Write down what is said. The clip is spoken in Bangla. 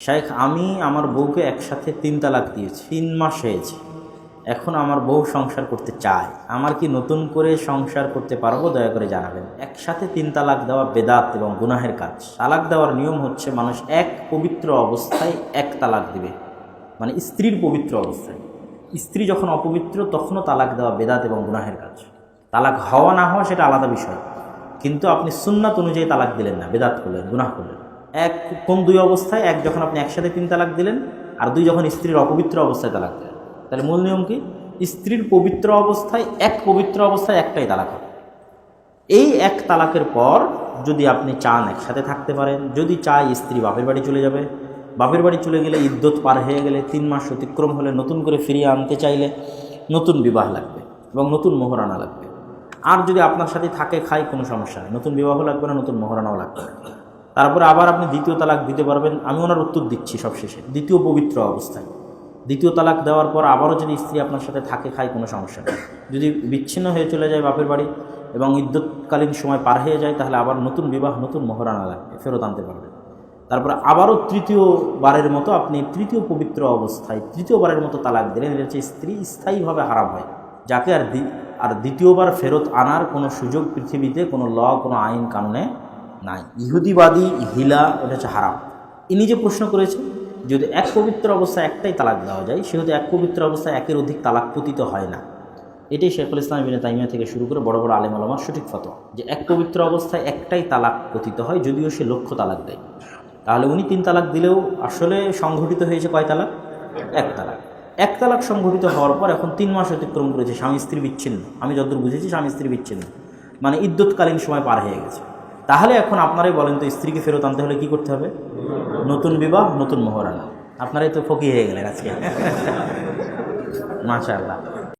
শাইখ আমি আমার বউকে একসাথে তিন তালাক দিয়েছি, তিন মাস হয়েছে। এখন আমার বউ সংসার করতে চায়। আমার কি নতুন করে সংসার করতে পারব? দয়া করে জানাবেন। একসাথে তিন তালাক দেওয়া বেদাত এবং গুনাহের কাজ। তালাক দেওয়ার নিয়ম হচ্ছে মানুষ এক পবিত্র অবস্থায় এক তালাক দিবে। মানে স্ত্রীর পবিত্র অবস্থায়। স্ত্রী যখন অপবিত্র, তখনও তালাক দেওয়া বেদাত এবং গুনাহের কাজ। তালাক হওয়া না হওয়া সেটা আলাদা বিষয়। কিন্তু আপনি সুন্নাত অনুযায়ী তালাক দিলেন না, বেদাত করলেন, গুনাহ করলেন। এক কোন দুই অবস্থায়, এক যখন আপনি একসাথে তিন তালাক দিলেন, আর দুই যখন স্ত্রীর অপবিত্র অবস্থায় তালাক দিলেন। তাহলে মূল নিয়ম কি? স্ত্রীর পবিত্র অবস্থায় এক পবিত্র অবস্থায় একটাই তালাক হবে। এই এক তালাকের পর যদি আপনি চান একসাথে থাকতে পারেন, যদি চায় স্ত্রী বাপের বাড়ি চলে যাবে, বাপের বাড়ি চলে গেলে ইদ্যত পার হয়ে গেলে তিন মাস অতিক্রম হলে নতুন করে ফিরিয়ে আনতে চাইলে নতুন বিবাহ লাগবে এবং নতুন মোহরানা লাগবে। আর যদি আপনার সাথে থাকে, খায়, কোনো সমস্যা নেই। নতুন বিবাহ লাগবে না, নতুন মোহরানাও লাগবে না। তারপরে আবার আপনি দ্বিতীয় তালাক দিতে পারবেন। আমি ওনার উত্তর দিচ্ছি সবশেষে। দ্বিতীয় পবিত্র অবস্থায়। দ্বিতীয় তালাক দেওয়ার পর আবারও যদি স্ত্রী আপনার সাথে থাকে খায়, কোনো সমস্যা নেই। যদি বিচ্ছিন্ন হয়ে চলে যায় বাপের বাড়ি এবং ইদ্যৎকালীন সময় পার হয়ে যায়, তাহলে আবার নতুন বিবাহ, নতুন মোহরানা লাগবে, ফেরত আনতে পারবেন। তারপর আবারও তৃতীয়বারের মতো আপনি তৃতীয় পবিত্র অবস্থায় তৃতীয়বারের মতো তালাক দিলেন। এটা হচ্ছে স্ত্রী স্থায়ীভাবে হারাম হয়। যাকে আর আর দ্বিতীয়বার ফেরত আনার কোনো সুযোগ পৃথিবীতে, কোনো ল, কোনো আইন, কানুনে নাই। ইহুদিবাদী, হিলা, এটা হচ্ছে হারাম। ইনি যে প্রশ্ন করেছে যদি এক পবিত্র অবস্থায় একটাই তালাক দেওয়া যায় সেহেতু এক পবিত্র অবস্থায় একের অধিক তালাক পতিত হয় না। এটাই শেখুল ইসলাম ইবিনে তাইমিয়া থেকে শুরু করে বড় বড় আলেম আলমার সঠিক ফতোয়া, যে এক পবিত্র অবস্থায় একটাই তালাক পতিত হয়, যদিও সে লক্ষ্য তালাক দেয়। তাহলে উনি তিন তালাক দিলেও আসলে সংঘটিত হয়েছে কয় তালাক? এক তালাক। এক তালাক সংঘটিত হওয়ার পর এখন তিন মাস অতিক্রম করেছে, স্বামী স্ত্রী বিচ্ছিন্ন। আমি যতদূর বুঝেছি, স্বামী স্ত্রী বিচ্ছিন্ন। মানে ইদ্যৎকালীন সময় পার হয়ে গেছে। তাহলে এখন আপনারাই বলেন তো, স্ত্রীকে ফেরত আনতে হলে কি করতে হবে? নতুন বিবাহ, নতুন মোহরানা। আপনারাই তো ফকি হয়ে গেলেন আজকে। মাশা আল্লাহ